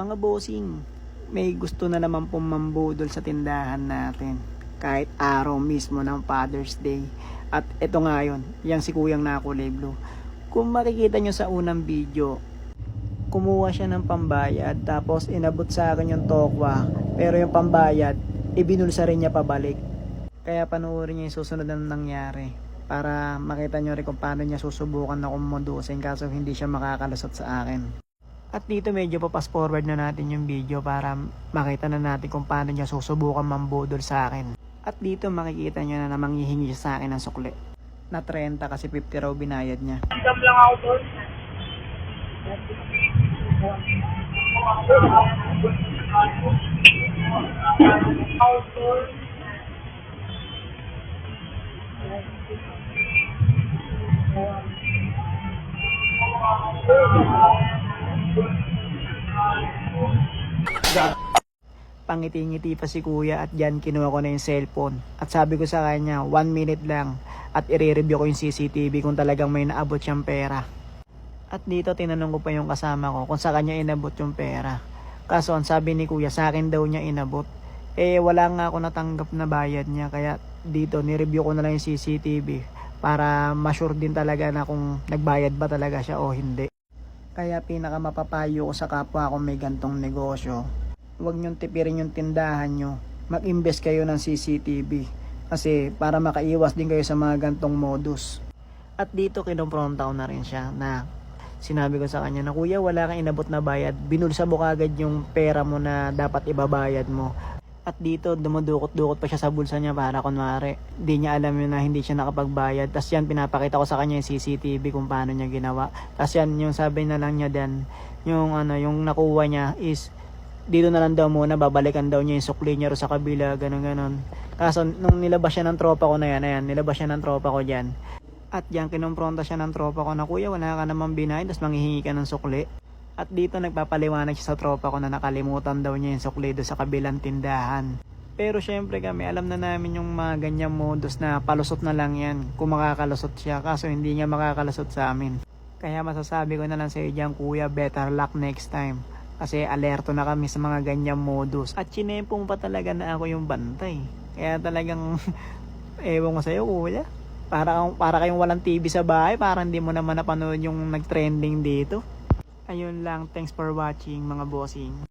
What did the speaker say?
Mga bossing, may gusto na naman pong mambudol sa tindahan natin. Kahit araw mismo ng Father's Day. At ito nga yun, yung si Kuyang Nakulay. Kung makikita nyo sa unang video, kumuha siya ng pambayad tapos inabot sa akin yung tokwa pero yung pambayad ibinulsa rin niya pabalik kaya panoorin niyo yung susunod na nangyari para makita nyo rin kung paano niya susubukan na kumudusin kaso hindi siya makakalusot sa akin at dito medyo papas forward na natin yung video para makita na natin kung paano niya susubukan mambudol sa akin at dito makikita nyo na na manghihingi siya sa akin ng sukli na 30 kasi 50 raw binayad niya Isang lang ako doon. Outdoor. Pangiti-ngiti pa si kuya at dyan kinuha ko na yung cellphone. At sabi ko sa kanya, one minute lang at i-review ko yung CCTV kung talagang may naabot siyang pera. At dito tinanong ko pa yung kasama ko kung sa kanya inabot yung pera. Kaso ang sabi ni kuya, sa akin daw niya inabot. Eh wala nga ako natanggap na bayad niya kaya dito ni-review ko na lang yung CCTV para ma-sure din talaga na kung nagbayad ba talaga siya o hindi. Kaya pinaka mapapayo ko sa kapwa ko may gantong negosyo, huwag niyong tipirin yung tindahan nyo. Mag-invest kayo ng CCTV. Kasi para makaiwas din kayo sa mga gantong modus. At dito kinompronta ko na rin siya na sinabi ko sa kanya na kuya wala kang inabot na bayad. Binulsa mo kagad yung pera mo na dapat ibabayad mo. At dito dumudukot-dukot pa siya sa bulsa niya para kunwari di niya alam yun na hindi siya nakapagbayad. Tapos yan pinapakita ko sa kanya yung CCTV kung paano niya ginawa. Tapos yan yung sabi na lang niya dan yung ano yung nakuha niya is dito na lang daw muna babalikan daw niya yung sukli niya sa kabila ganun ganun kaso nung nilabas siya ng tropa ko na yan ayan nilabas siya ng tropa ko dyan at diyan kinompronta siya ng tropa ko na kuya wala ka naman binayad tapos manghihingi ka ng sukli at dito nagpapaliwanag siya sa tropa ko na nakalimutan daw niya yung sukli sa kabilang tindahan pero syempre kami alam na namin yung mga ganyang modus na palusot na lang yan kung makakalusot siya kaso hindi niya makakalusot sa amin kaya masasabi ko na lang sa iyo kuya, better luck next time. Kasi alerto na kami sa mga ganyang modus. At chinempong pa talaga na ako yung bantay. Kaya talagang, ewan ko sa'yo, kuya. Para, para kayong walang TV sa bahay, para hindi mo naman napanood yung nag-trending dito. Ayun lang, thanks for watching mga bossing.